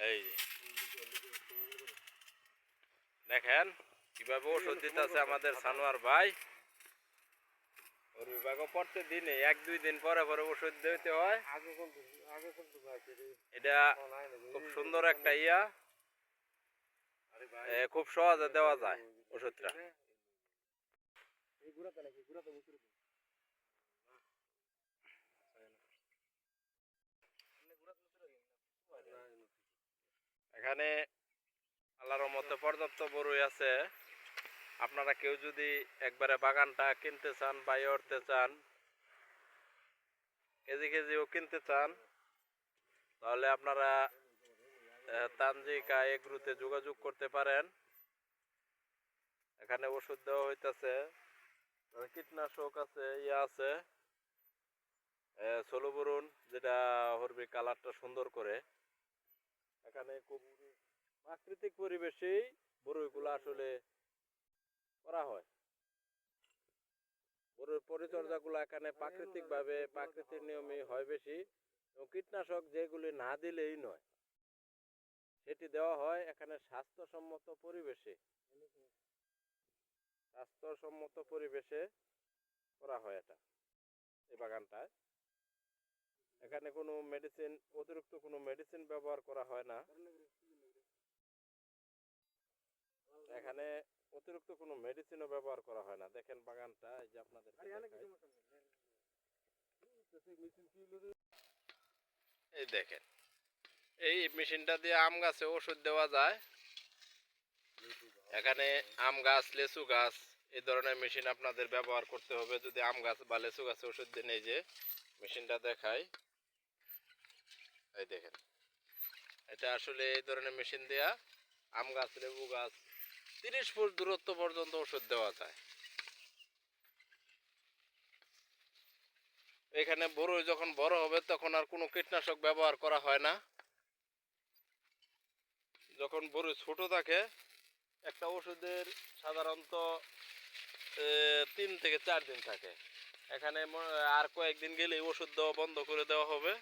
এই দেখেন কীভাবে ওষুধ দিতেছে আমাদের সানোয়ার ভাই। ওর বিভাগও পড়তে দিনে, এক, দুই দিন পরে পরে ওষুধ দিতে হয়। এটা খুব সুন্দর একটা ইয়া। খুব সহজে দেওয়া যায় ওষুধটা। এখানে আল্লাহর মতে পর্যাপ্ত বড়ই আছে। আপনারা কেউ যদি একবারে বাগানটা কিনতে চান বা করতে চান, কেজি কেজিও কিনতে চান, তাহলে আপনারা তানজিকা এগ্রুতে যোগাযোগ করতে পারেন। এখানে ওষুধ দেওয়া হইতেছে। কীটনাশক আছে ইয়ে আছে। সোলোবরুন যেটা হরবি কালারটা সুন্দর করে। এখানে খুব প্রাকৃতিক পরিবেশেই বড়ইগুলো আসলে করা হয়। বড়ইর পরিচর্যাগুলো এখানে প্রাকৃতিক ভাবে প্রাকৃতিক নিয়মে হয় বেশি এবং কীটনাশক যেগুলি না দিলেই নয়। সেটি দেওয়া হয় এখানে স্বাস্থ্যসম্মত পরিবেশে। স্বাস্থ্যসম্মত পরিবেশে করা হয় এটা এই বাগানটায়। এখানে কোনো মেডিসিন অতিরিক্ত কোনো মেডিসিন ব্যবহার করা হয় না। এখানে অতিরিক্ত কোনো মেডিসিনও ব্যবহার করা হয় না। দেখেন বাগানটা এই যে আপনাদের এই দেখেন এই মেশিনটা দিয়ে আম গাছে ওষুধ দেওয়া যায়। এখানে আম গাছ লেচু গাছ এই ধরনের মেশিন আপনাদের ব্যবহার করতে হবে। যদি আম গাছ বা লেচু গাছে ওষুধ দিন এই যে মেশিনটা দেখাই। এই দেখেন। এটা আসলে এই ধরনের মেশিন দেয়া আম গাছ, লেবু গাছ, তিরিশ ফুট দূরত্ব পর্যন্ত ওষুধ দেওয়া যায়। এখানে বড় যখন বড় হবে তখন আর কোনো কীটনাশক ব্যবহার করা হয় না। যখন বড় ছোট থাকে, একটা ওষুধের সাধারণত তিন থেকে চার দিন থাকে। এখানে আর কয়েকদিন গেলেই ওষুধ দেওয়া বন্ধ করে দেওয়া হবে।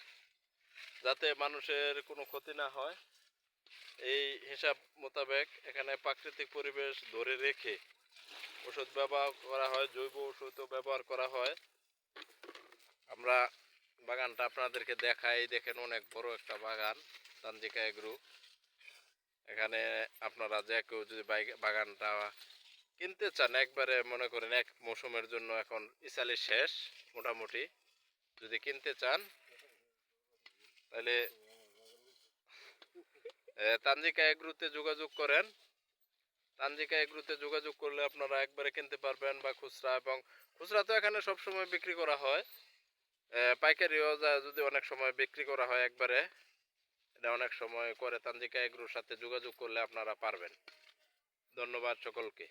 যাতে মানুষের কোনো ক্ষতি না হয়, এই হিসাব মোতাবেক এখানে প্রাকৃতিক পরিবেশ ধরে রেখে ওষুধ ব্যবহার করা হয়, জৈব ওষুধও ব্যবহার করা হয়। আমরা বাগানটা আপনাদেরকে দেখাই, দেখেন অনেক বড় একটা বাগান, তানজিকা এগ্রু। এখানে আপনারা যে কেউ যদি বাগানটা কিনতে চান, একবারে মনে করেন এক মৌসুমের জন্য এখন ইসালি শেষ, মোটামুটি। যদি কিনতে চান তাহলে তানজিকা এগ্রুতে যোগাযোগ করেন। তানজিকা এগ্রুতে যোগাযোগ করলে আপনারা একবারে কিনতে পারবেন বা খুচরা এবং খুচরা তো এখানে সব সময় বিক্রি করা হয়। পাইকারিও যদি অনেক সময় বিক্রি করা হয় একবারে, এটা অনেক সময় করে তানজিকা এগ্রুর সাথে যোগাযোগ করলে আপনারা পারবেন। ধন্যবাদ সকলকে।